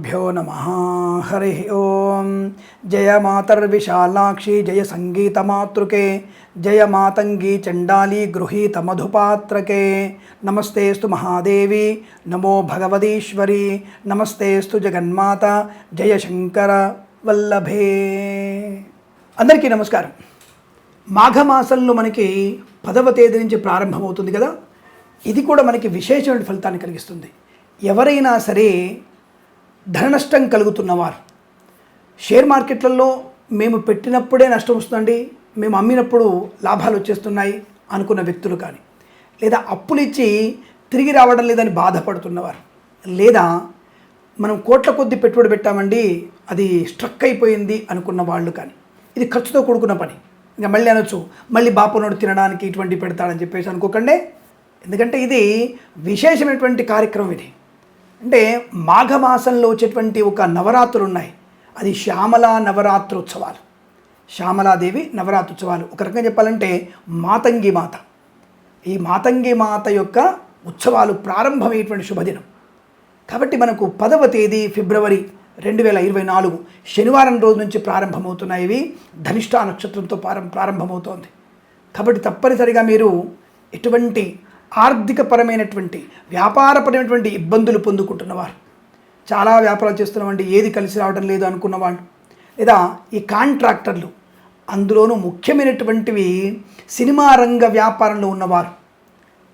శ్రీగురుభ్యో నమ హరి ఓం జయ మాతర్విశాలాక్షి జయ సంగీతమాతృకే జయ మాతంగి చండాలి గృహీత మధుపాత్రకే నమస్తేస్తు మహాదేవి నమో భగవదీశ్వరి నమస్తేస్తు జగన్మాత జయ శంకర వల్లభే అందరికీ నమస్కారం. మాఘమాసంలో మనకి పదవ తేదీ నుంచి ప్రారంభమవుతుంది కదా? ఇది కూడా మనకి విశేషమైన ఫలితాన్ని కలిగిస్తుంది. ఎవరైనా సరే ధన నష్టం కలుగుతున్నవారు. షేర్ మార్కెట్లలో మేము పెట్టినప్పుడే నష్టం వస్తుందండి. మేము అమ్మినప్పుడు లాభాలు వచ్చేస్తున్నాయి అనుకున్న వ్యక్తులు కానీ లేదా అప్పులు ఇచ్చి తిరిగి రావడం లేదని బాధపడుతున్నవారు. లేదా మనం కోట్ల కొద్ది పెట్టుబడి పెట్టామండి అది స్ట్రక్ అయిపోయింది అనుకున్న వాళ్ళు కానీ ఇది ఖర్చుతో కూడుకున్న పని. ఇంకా మళ్ళీ అనొచ్చు మళ్ళీ బాపనోడు తినడానికి ఇటువంటి పెడతాడని చెప్పేసి అనుకోకండి. ఎందుకంటే ఇది విశేషమైనటువంటి కార్యక్రమం ఇది. అంటే మాఘమాసంలో వచ్చేటువంటి ఒక నవరాత్రులు ఉన్నాయి అది శ్యామల నవరాత్రోత్సవాలు. శ్యామలాదేవి నవరాత్రోత్సవాలు. ఒక రకంగా చెప్పాలంటే మాతంగి మాత. ఈ మాతంగి మాత యొక్క ఉత్సవాలు ప్రారంభమయ్యేటువంటి శుభదినం. కాబట్టి మనకు పదవ తేదీ ఫిబ్రవరి రెండు వేల ఇరవై నాలుగు శనివారం రోజు నుంచి ప్రారంభమవుతున్నాయి ఇవి. ధనిష్ఠా నక్షత్రంతో ప్రారం ప్రారంభమవుతోంది. కాబట్టి తప్పనిసరిగా మీరు ఎటువంటి ఆర్థికపరమైనటువంటి వ్యాపారపరమైనటువంటి ఇబ్బందులు పొందుకుంటున్నవారు. చాలా వ్యాపారాలు చేస్తున్నామండి ఏది కలిసి రావడం లేదు అనుకున్నవాళ్ళు. లేదా ఈ కాంట్రాక్టర్లు అందులోనూ ముఖ్యమైనటువంటివి సినిమా రంగ వ్యాపారంలో ఉన్నవారు.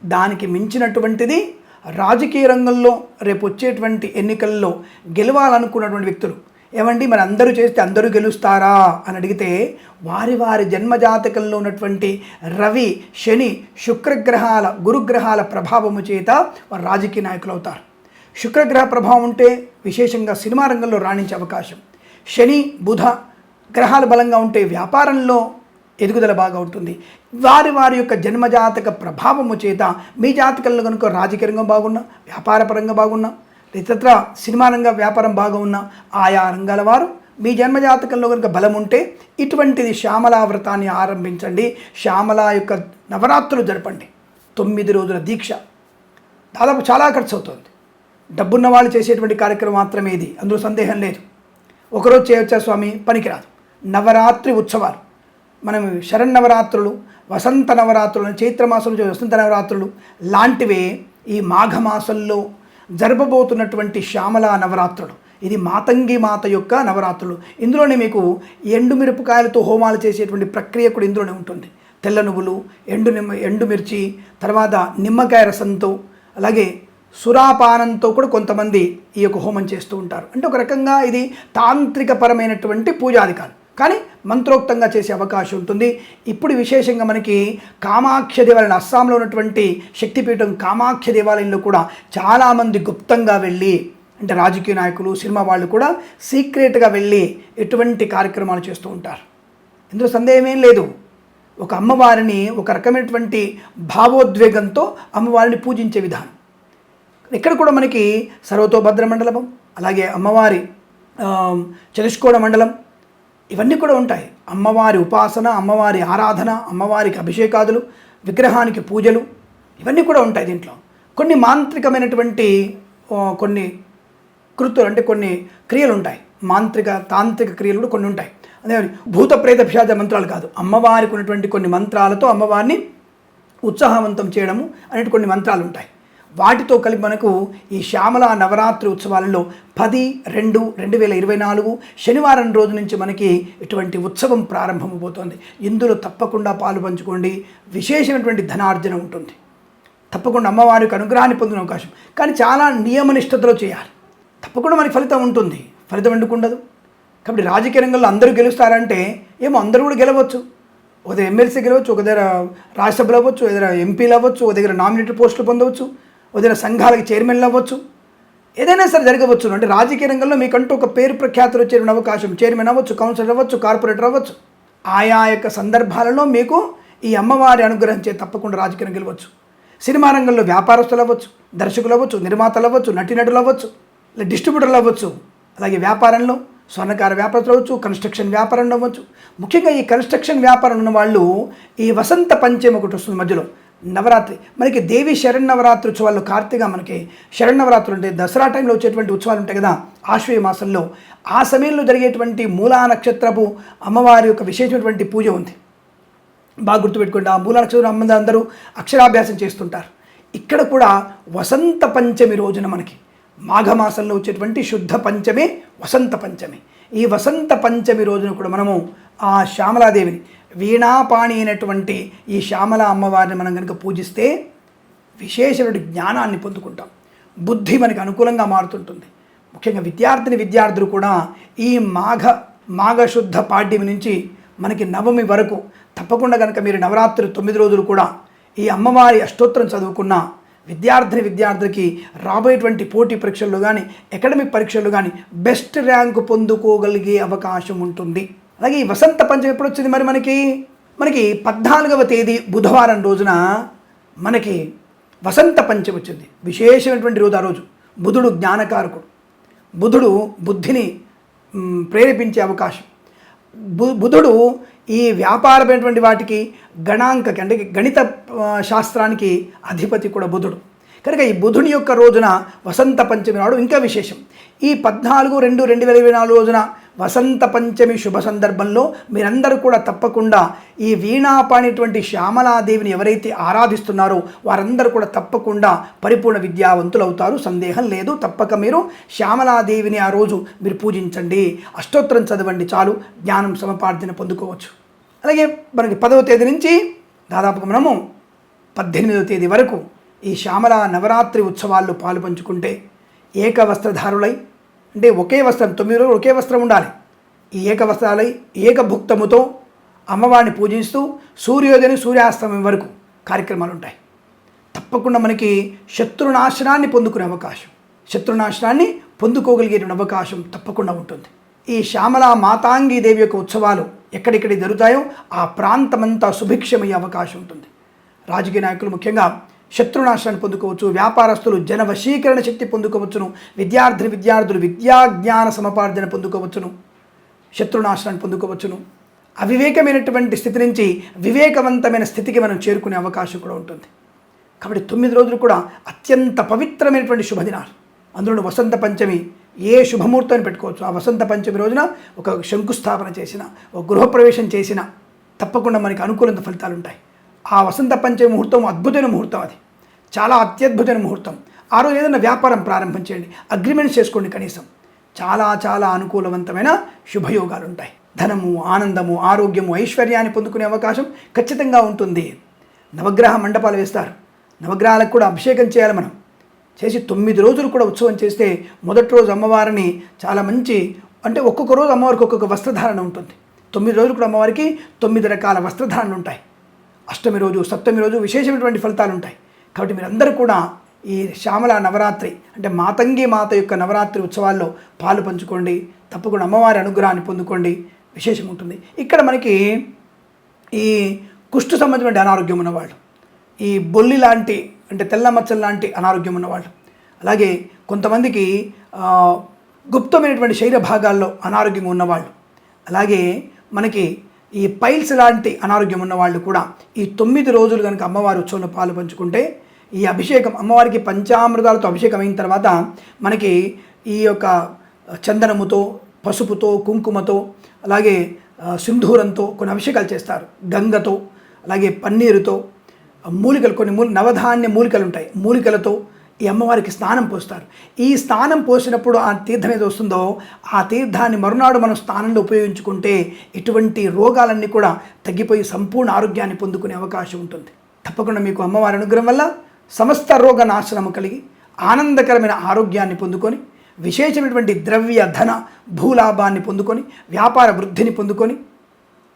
దానికి మించినటువంటిది రాజకీయ రంగంలో రేపు వచ్చేటువంటి ఎన్నికల్లో గెలవాలనుకున్నటువంటి వ్యక్తులు. ఏమండి మరి అందరూ చేస్తే అందరూ గెలుస్తారా అని అడిగితే వారి వారి జన్మజాతకంలో ఉన్నటువంటి రవి శని శుక్రగ్రహాల గురుగ్రహాల ప్రభావము చేత వారు రాజకీయ నాయకులు అవుతారు. శుక్రగ్రహ ప్రభావం ఉంటే విశేషంగా సినిమా రంగంలో రాణించే అవకాశం. శని బుధ గ్రహాలు బలంగా ఉంటే వ్యాపారంలో ఎదుగుదల బాగా ఉంటుంది. వారి వారి యొక్క జన్మజాతక ప్రభావము చేత మీ జాతకంలో కనుక రాజకీయ రంగం బాగున్నా వ్యాపారపరంగా బాగున్నా ఇతరత్ర సినిమా రంగ వ్యాపారం బాగా ఉన్న ఆయా రంగాల వారు మీ జన్మజాతకంలో కనుక బలం ఉంటే ఇటువంటిది శ్యామలా వ్రతాన్ని ఆరంభించండి. శ్యామల యొక్క నవరాత్రులు జరపండి. తొమ్మిది రోజుల దీక్ష. దాదాపు చాలా ఖర్చు అవుతుంది డబ్బున్న వాళ్ళు చేసేటువంటి కార్యక్రమం మాత్రమే ఇది. అందులో సందేహం లేదు. ఒకరోజు చేయొచ్చా స్వామి? పనికిరాదు. నవరాత్రి ఉత్సవాలు. మనం శరన్నవరాత్రులు వసంత నవరాత్రులు చైత్రమాసంలో వసంత నవరాత్రులు లాంటివే ఈ మాఘమాసంలో జరపబోతున్నటువంటి శ్యామల నవరాత్రులు. ఇది మాతంగి మాత యొక్క నవరాత్రులు. ఇందులోనే మీకు ఎండుమిరపకాయలతో హోమాలు చేసేటువంటి ప్రక్రియ కూడా ఇందులోనే ఉంటుంది. తెల్ల నువ్వులు ఎండు నిమ్మ ఎండుమిర్చి తర్వాత నిమ్మకాయ రసంతో అలాగే సురాపానంతో కూడా కొంతమంది ఈ యొక్క హోమం చేస్తూ ఉంటారు. అంటే ఒక రకంగా ఇది తాంత్రికపరమైనటువంటి పూజాధికారం కానీ మంత్రోక్తంగా చేసే అవకాశం ఉంటుంది. ఇప్పుడు విశేషంగా మనకి కామాఖ్య దేవాలయం అస్సాంలో ఉన్నటువంటి శక్తిపీఠం కామాఖ్య దేవాలయంలో కూడా చాలామంది గుప్తంగా వెళ్ళి అంటే రాజకీయ నాయకులు సినిమా వాళ్ళు కూడా సీక్రెట్గా వెళ్ళి ఎటువంటి కార్యక్రమాలు చేస్తూ ఉంటారు. ఇందులో సందేహమేం లేదు. ఒక అమ్మవారిని ఒక రకమైనటువంటి భావోద్వేగంతో అమ్మవారిని పూజించే విధానం. ఇక్కడ కూడా మనకి సర్వతోభద్ర మండలం అలాగే అమ్మవారి చతుష్కోణ మండలం ఇవన్నీ కూడా ఉంటాయి. అమ్మవారి ఉపాసన అమ్మవారి ఆరాధన అమ్మవారికి అభిషేకాదులు విగ్రహానికి పూజలు ఇవన్నీ కూడా ఉంటాయి దీంట్లో. కొన్ని మాంత్రికమైనటువంటి కొన్ని కృతులు అంటే కొన్ని క్రియలు ఉంటాయి. మాంత్రిక తాంత్రిక క్రియలు కూడా కొన్ని ఉంటాయి. అదే భూత ప్రేత పిశాచ మంత్రాలు కాదు. అమ్మవారికి ఉన్నటువంటి కొన్ని మంత్రాలతో అమ్మవారిని ఉత్సాహవంతం చేయడము అనేటి కొన్ని మంత్రాలు ఉంటాయి. వాటితో కలిపి మనకు ఈ శ్యామల నవరాత్రి ఉత్సవాలలో పది రెండు రెండు వేల ఇరవై నాలుగు శనివారం రోజు నుంచి మనకి ఇటువంటి ఉత్సవం ప్రారంభమైపోతుంది ఇందులో తప్పకుండా పాలు పంచుకోండి. విశేషమైనటువంటి ధనార్జన ఉంటుంది. తప్పకుండా అమ్మవారికి అనుగ్రహాన్ని పొందిన అవకాశం. కానీ చాలా నియమనిష్టతలో చేయాలి. తప్పకుండా మనకి ఫలితం ఉంటుంది. ఫలితం ఎందుకుండదు కాబట్టి రాజకీయ రంగంలో అందరూ గెలుస్తారంటే ఏమో అందరూ కూడా గెలవచ్చు. ఒక దగ్గర ఎమ్మెల్సీ గెలవచ్చు ఒక దగ్గర రాజ్యసభలు అవ్వచ్చు ఒక దగ్గర ఎంపీలు అవ్వచ్చు ఒక దగ్గర నామినేటెడ్ పోస్టులు పొందవచ్చు. ఏదైనా సంఘాలకి చైర్మన్లు అవ్వచ్చు. ఏదైనా సరే జరగవచ్చు. అంటే రాజకీయ రంగంలో మీకంటూ ఒక పేరు ప్రఖ్యాతులు వచ్చే అవకాశం. చైర్మన్ అవ్వచ్చు కౌన్సిలర్ అవ్వచ్చు కార్పొరేటర్ అవ్వచ్చు. ఆయా యొక్క సందర్భాలలో మీకు ఈ అమ్మవారి అనుగ్రహం చే తప్పకుండా రాజకీయం గెలవచ్చు సినిమా రంగంలో వ్యాపారస్తులు అవ్వచ్చు దర్శకులు అవ్వచ్చు నిర్మాతలు అవ్వచ్చు నటీనటులు అవ్వచ్చు డిస్ట్రిబ్యూటర్లు అవ్వచ్చు. అలాగే వ్యాపారంలో స్వర్ణకార వ్యాపారస్తులు అవ్వచ్చు కన్స్ట్రక్షన్ వ్యాపారంలో అవ్వచ్చు. ముఖ్యంగా ఈ కన్స్ట్రక్షన్ వ్యాపారం ఉన్న వాళ్ళు ఈ వసంత పంచమి ఒకటి వస్తుంది మధ్యలో. నవరాత్రి. మనకి దేవి శరణ్ ఉత్సవాల్లో కార్తీగా మనకి శరణ్ ఉంటే దసరా టైంలో వచ్చేటువంటి ఉత్సవాలు ఉంటాయి కదా ఆశ్వయ మాసంలో. ఆ సమయంలో జరిగేటువంటి మూలా నక్షత్రపు అమ్మవారి యొక్క విశేషమైనటువంటి పూజ ఉంది. బాగా గుర్తుపెట్టుకోండి ఆ మూలా నక్షత్రం అమ్మ అందరూ అక్షరాభ్యాసం చేస్తుంటారు. ఇక్కడ కూడా వసంత పంచమి రోజున మనకి మాఘమాసంలో వచ్చేటువంటి శుద్ధ పంచమి వసంత పంచమి. ఈ వసంత పంచమి రోజున కూడా మనము ఆ శ్యామలాదేవిని వీణాపాణి అయినటువంటి ఈ శ్యామల అమ్మవారిని మనం కనుక పూజిస్తే విశేషమైన జ్ఞానాన్ని పొందుకుంటాం. బుద్ధి మనకి అనుకూలంగా మారుతుంటుంది. ముఖ్యంగా విద్యార్థిని విద్యార్థులు కూడా ఈ మాఘ మాఘశుద్ధ పాడ్యమి నుంచి మనకి నవమి వరకు తప్పకుండా కనుక మీరు నవరాత్రి తొమ్మిది రోజులు కూడా ఈ అమ్మవారి అష్టోత్తరం చదువుకున్న విద్యార్థిని విద్యార్థులకి రాబోయేటువంటి పోటీ పరీక్షల్లో కానీ అకాడమిక్ పరీక్షల్లో కానీ బెస్ట్ ర్యాంకు పొందుకోగలిగే అవకాశం ఉంటుంది. అలాగే ఈ వసంత పంచమి ఎప్పుడు వచ్చింది మరి మనకి? మనకి పద్నాలుగవ తేదీ బుధవారం రోజున మనకి వసంత పంచమి వచ్చింది. విశేషమైనటువంటి రోజు ఆ రోజు. బుధుడు జ్ఞానకారకుడు. బుధుడు బుద్ధిని ప్రేరేపించే అవకాశం. బు బుధుడు ఈ వ్యాపారమైనటువంటి వాటికి గణాంకకి అంటే గణిత శాస్త్రానికి అధిపతి కూడా బుధుడు. కనుక ఈ బుధుని యొక్క రోజున వసంత పంచమి నాడు ఇంకా విశేషం. ఈ పద్నాలుగు రెండు రెండు వేల ఇరవై నాలుగు రోజున వసంత పంచమి శుభ సందర్భంలో మీరందరూ కూడా తప్పకుండా ఈ వీణాపాణిటువంటి శ్యామలాదేవిని ఎవరైతే ఆరాధిస్తున్నారో వారందరూ కూడా తప్పకుండా పరిపూర్ణ విద్యావంతులు అవుతారు సందేహం లేదు. తప్పక మీరు శ్యామలాదేవిని ఆ రోజు మీరు పూజించండి. అష్టోత్తరం చదవండి చాలు. జ్ఞానం సమపార్జన పొందుకోవచ్చు. అలాగే మనకి పదవ తేదీ నుంచి దాదాపుగా మనము పద్దెనిమిదవ తేదీ వరకు ఈ శ్యామల నవరాత్రి ఉత్సవాల్లో పాలుపంచుకుంటే ఏక వస్త్రధారులై అంటే ఒకే వస్త్రం తొమ్మిది రోజులు ఒకే వస్త్రం ఉండాలి. ఈ ఏక వస్త్రాలై ఏక భుక్తముతో అమ్మవారిని పూజిస్తూ సూర్యోదయం సూర్యాస్తమయం వరకు కార్యక్రమాలు ఉంటాయి తప్పకుండా మనకి శత్రునాశనాన్ని పొందుకునే అవకాశం. శత్రునాశనాన్ని పొందుకోగలిగేటువంటి అవకాశం తప్పకుండా ఉంటుంది. ఈ శ్యామల మాతాంగి దేవి యొక్క ఉత్సవాలు ఎక్కడెక్కడ జరుగుతాయో ఆ ప్రాంతమంతా సుభిక్షమయ్యే అవకాశం ఉంటుంది. రాజకీయ నాయకులు ముఖ్యంగా శత్రునాశనాన్ని పొందుకోవచ్చు వ్యాపారస్తులు జన వశీకరణ శక్తి పొందుకోవచ్చును విద్యార్థి విద్యార్థులు విద్యా జ్ఞాన సమపార్జన పొందుకోవచ్చును శత్రునాశనాన్ని పొందుకోవచ్చును. అవివేకమైనటువంటి స్థితి నుంచి వివేకవంతమైన స్థితికి మనం చేరుకునే అవకాశం కూడా ఉంటుంది. కాబట్టి తొమ్మిది రోజులు కూడా అత్యంత పవిత్రమైనటువంటి శుభదినాలు. అందులో వసంత పంచమి ఏ శుభముహూర్తాన్ని పెట్టుకోవచ్చు. ఆ వసంత పంచమి రోజున ఒక శంకుస్థాపన చేసిన ఒక గృహప్రవేశం చేసిన తప్పకుండా మనకి అనుకూలంత ఫలితాలు ఉంటాయి ఆ వసంత పంచమి ముహూర్తం అద్భుతమైన ముహూర్తం అది. చాలా అత్యద్భుతమైన ముహూర్తం. ఆ రోజు ఏదైనా వ్యాపారం ప్రారంభం చేయండి. అగ్రిమెంట్స్ చేసుకోండి కనీసం. చాలా చాలా అనుకూలవంతమైన శుభయోగాలు ఉంటాయి ధనము ఆనందము ఆరోగ్యము ఐశ్వర్యాన్ని పొందుకునే అవకాశం ఖచ్చితంగా ఉంటుంది. నవగ్రహ మండపాలు వేస్తారు. నవగ్రహాలకు కూడా అభిషేకం చేయాలి మనం. చేసి తొమ్మిది రోజులు కూడా ఉత్సవం చేస్తే మొదటి రోజు అమ్మవారిని చాలా మంచి అంటే ఒక్కొక్క రోజు అమ్మవారికి ఒక్కొక్క వస్త్రధారణ ఉంటుంది. తొమ్మిది రోజులు కూడా అమ్మవారికి తొమ్మిది రకాల వస్త్రధారణ ఉంటాయి. అష్టమి రోజు సప్తమి రోజు విశేషమైనటువంటి ఫలితాలు ఉంటాయి కాబట్టి మీరందరూ కూడా ఈ శ్యామల నవరాత్రి అంటే మాతంగి మాత యొక్క నవరాత్రి ఉత్సవాల్లో పాలు పంచుకోండి తప్పకుండా అమ్మవారి అనుగ్రహాన్ని పొందుకోండి విశేషం ఉంటుంది. ఇక్కడ మనకి ఈ కుష్టు సంబంధమైన అనారోగ్యం ఉన్నవాళ్ళు ఈ బొల్లి లాంటి అంటే తెల్ల మచ్చలు లాంటి అనారోగ్యం ఉన్నవాళ్ళు అలాగే కొంతమందికి గుప్తమైనటువంటి శరీర భాగాల్లో అనారోగ్యం ఉన్నవాళ్ళు అలాగే మనకి ఈ పైల్స్ లాంటి అనారోగ్యం ఉన్న వాళ్ళు కూడా ఈ తొమ్మిది రోజులు కనుక అమ్మవారి ఉత్సవంలో పాలు పంచుకుంటే ఈ అభిషేకం అమ్మవారికి పంచామృతాలతో అభిషేకం అయిన తర్వాత మనకి ఈ యొక్క చందనముతో పసుపుతో కుంకుమతో అలాగే సింధూరంతో కొన్ని అభిషేకాలు చేస్తారు. గంగతో అలాగే పన్నీరుతో మూలికలు కొన్ని మూలి నవధాన్య మూలికలు ఉంటాయి. మూలికలతో ఈ అమ్మవారికి స్నానం పోస్తారు. ఈ స్నానం పోసినప్పుడు ఆ తీర్థం ఏదో వస్తుందో ఆ తీర్థాన్ని మరునాడు మనం స్నానంలో ఉపయోగించుకుంటే ఇటువంటి రోగాలన్నీ కూడా తగ్గిపోయి సంపూర్ణ ఆరోగ్యాన్ని పొందుకునే అవకాశం ఉంటుంది. తప్పకుండా మీకు అమ్మవారి అనుగ్రహం వల్ల సమస్త రోగ నాశనము కలిగి ఆనందకరమైన ఆరోగ్యాన్ని పొందుకొని విశేషమైనటువంటి ద్రవ్య ధన భూలాభాన్ని పొందుకొని వ్యాపార వృద్ధిని పొందుకొని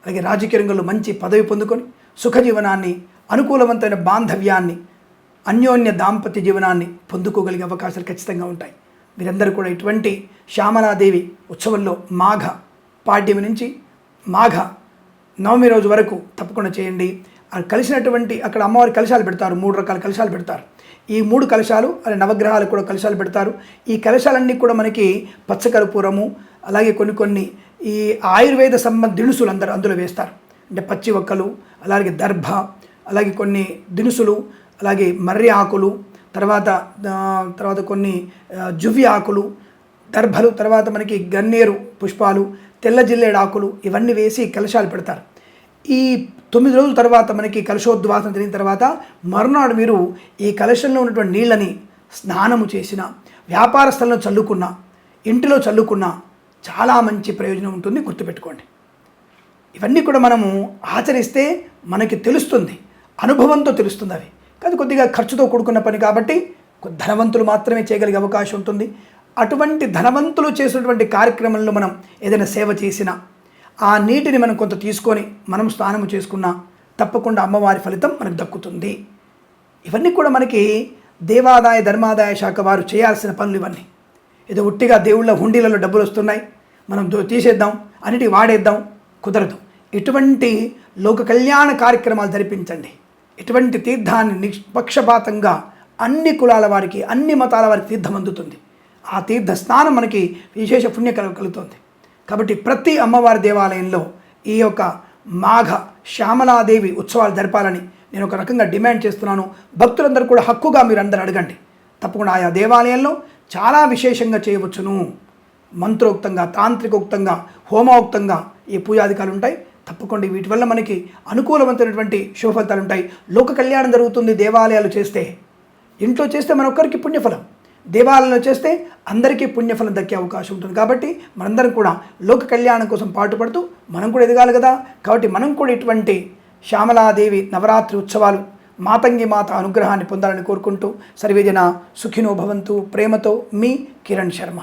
అలాగే రాజకీయ రంగంలో మంచి పదవి పొందుకొని సుఖజీవనాన్ని అనుకూలవంతమైన బాంధవ్యాన్ని అన్యోన్య దాంపత్య జీవనాన్ని పొందుకోగలిగే అవకాశాలు ఖచ్చితంగా ఉంటాయి. మీరందరూ కూడా ఇటువంటి శ్యామలాదేవి ఉత్సవంలో మాఘ పాడ్యమి నుంచి మాఘ నవమి రోజు వరకు తప్పకుండా చేయండి. కలిసినటువంటి అక్కడ అమ్మవారి కలశాలు పెడతారు. మూడు రకాల కలశాలు పెడతారు. ఈ మూడు కలశాలు అలా నవగ్రహాలు కూడా కలశాలు పెడతారు. ఈ కలశాలన్నీ కూడా మనకి పచ్చకర్పూరము అలాగే కొన్ని కొన్ని ఈ ఆయుర్వేద సంబంధ దినుసులు అందరూ అందులో వేస్తారు. అంటే పచ్చి ఒక్కలు అలాగే దర్భ అలాగే కొన్ని దినుసులు అలాగే మర్రి ఆకులు తర్వాత తర్వాత కొన్ని జువ్వి ఆకులు దర్భలు తర్వాత మనకి గన్నేరు పుష్పాలు తెల్ల జిల్లేడు ఆకులు ఇవన్నీ వేసి కలశాలు పెడతారు. ఈ తొమ్మిది రోజుల తర్వాత మనకి కలశోద్వాసన జరిగిన తర్వాత మరునాడు మీరు ఈ కలశంలో ఉన్నటువంటి నీళ్ళని స్నానము చేసిన వ్యాపార స్థలంలో చల్లుకున్న ఇంటిలో చల్లుకున్న చాలా మంచి ప్రయోజనం ఉంటుంది గుర్తుపెట్టుకోండి. ఇవన్నీ కూడా మనము ఆచరిస్తే మనకి తెలుస్తుంది. అనుభవంతో తెలుస్తుంది అవి కానీ కొద్దిగా ఖర్చుతో కూడుకున్న పని కాబట్టి ధనవంతులు మాత్రమే చేయగలిగే అవకాశం ఉంటుంది. అటువంటి ధనవంతులు చేసినటువంటి కార్యక్రమంలో మనం ఏదైనా సేవ చేసినా ఆ నీటిని మనం కొంత తీసుకొని మనం స్నానం చేసుకున్నా తప్పకుండా అమ్మవారి ఫలితం మనకు దక్కుతుంది. ఇవన్నీ కూడా మనకి దేవాదాయ ధర్మాదాయ శాఖ వారు చేయాల్సిన పనులు ఇవన్నీ. ఏదో ఉట్టిగా దేవుళ్ళ హుండీలలో డబ్బులు వస్తున్నాయి మనం తీసేద్దాం అన్నిటికీ వాడేద్దాం కుదరదు. ఇటువంటి లోక కళ్యాణ కార్యక్రమాలు జరిపించండి. ఇటువంటి తీర్థాన్ని నిష్పక్షపాతంగా అన్ని కులాల వారికి అన్ని మతాల వారికి తీర్థం అందుతుంది. ఆ తీర్థ స్నానం మనకి విశేష పుణ్య కలు- కలుగుతుంది. కాబట్టి ప్రతి అమ్మవారి దేవాలయంలో ఈ యొక్క మాఘ శ్యామలాదేవి ఉత్సవాలు జరపాలని నేను ఒక రకంగా డిమాండ్ చేస్తున్నాను. భక్తులందరూ కూడా హక్కుగా మీరు అందరూ అడగండి. తప్పకుండా ఆయా దేవాలయంలో చాలా విశేషంగా చేయవచ్చును. మంత్రోక్తంగా తాంత్రికోక్తంగా హోమోక్తంగా ఈ పూజాధికారులు ఉంటాయి. తప్పకుండా వీటి వల్ల మనకి అనుకూలవంతమైనటువంటి శుభఫలితాలు ఉంటాయి. లోక కళ్యాణం జరుగుతుంది దేవాలయాలు చేస్తే. ఇంట్లో చేస్తే మన ఒక్కరికి పుణ్యఫలం. దేవాలయంలో చేస్తే అందరికీ పుణ్యఫలం దక్కే అవకాశం ఉంటుంది. కాబట్టి మనందరం కూడా లోక కళ్యాణం కోసం పాటుపడుతూ మనం కూడా ఎదగాలి కదా. కాబట్టి మనం కూడా ఇటువంటి శ్యామలాదేవి నవరాత్రి ఉత్సవాలు మాతంగి మాత అనుగ్రహాన్ని పొందాలని కోరుకుంటూ సర్వేజన సుఖినో భవంతు. ప్రేమతో మీ కిరణ్ శర్మ.